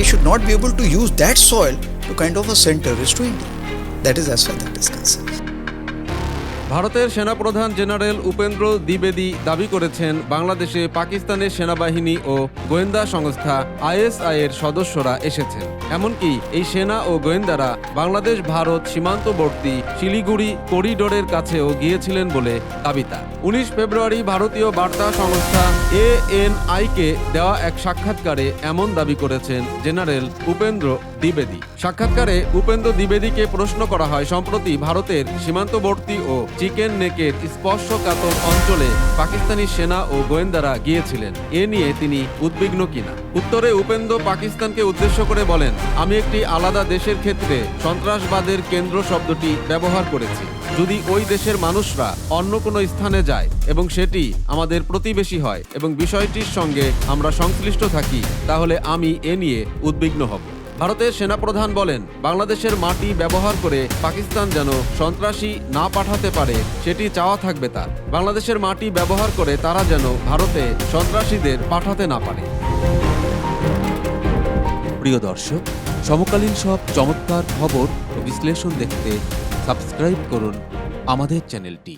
they should not be able to use that soil to kind of terrorists to India. That is as far that is concerned. ভারতের সেনাপ্রধান general Upendra দ্বিবেদী দাবি করেছেন, বাংলাদেশে পাকিস্তানের সেনাবাহিনী ও গোয়েন্দা সংস্থা আইএসআই এর সদস্যরা এসেছেন। এমনকি এই সেনা ও গোয়েন্দারা বাংলাদেশ, ভারত সীমান্তবর্তী শিলিগুড়ি করিডোরের কাছেও গিয়েছিলেন বলে দাবি তার। উনিশ ফেব্রুয়ারি ভারতীয় বার্তা সংস্থা এএনআই কে দেওয়া এক সাক্ষাৎকারে এমন দাবি করেছেন জেনারেল উপেন্দ্র দ্বিবেদী। সাক্ষাৎকারে উপেন্দ্র দ্বিবেদীকে প্রশ্ন করা হয়, সম্প্রতি ভারতের সীমান্তবর্তী ও চিকেন নেকের স্পর্শকাতর অঞ্চলে পাকিস্তানি সেনা ও গোয়েন্দারা গিয়েছিলেন। এ নিয়ে তিনি উদ্বিগ্ন কিনা? উত্তরে উপেন্দ্র পাকিস্তানকে উদ্দেশ্য করে বলেন, আমি একটি আলাদা দেশের ক্ষেত্রে সন্ত্রাসবাদের কেন্দ্র শব্দটি ব্যবহার করেছি। যদি ওই দেশের মানুষরা অন্য কোনো স্থানে যায় এবং সেটি আমাদের প্রতিবেশী হয় এবং বিষয়টির সঙ্গে আমরা সংশ্লিষ্ট থাকি, তাহলে আমি এ নিয়ে উদ্বিগ্ন হব। ভারতের সেনাপ্রধান বলেন, বাংলাদেশের মাটি ব্যবহার করে পাকিস্তান যেন সন্ত্রাসী না পাঠাতে পারে, সেটি চাওয়া থাকবে তার। বাংলাদেশের মাটি ব্যবহার করে তারা যেন ভারতে সন্ত্রাসীদের পাঠাতে না পারে। প্রিয় দর্শক, সমকালীন সব চমৎকার খবর ও বিশ্লেষণ দেখতে সাবস্ক্রাইব করুন আমাদের চ্যানেলটি।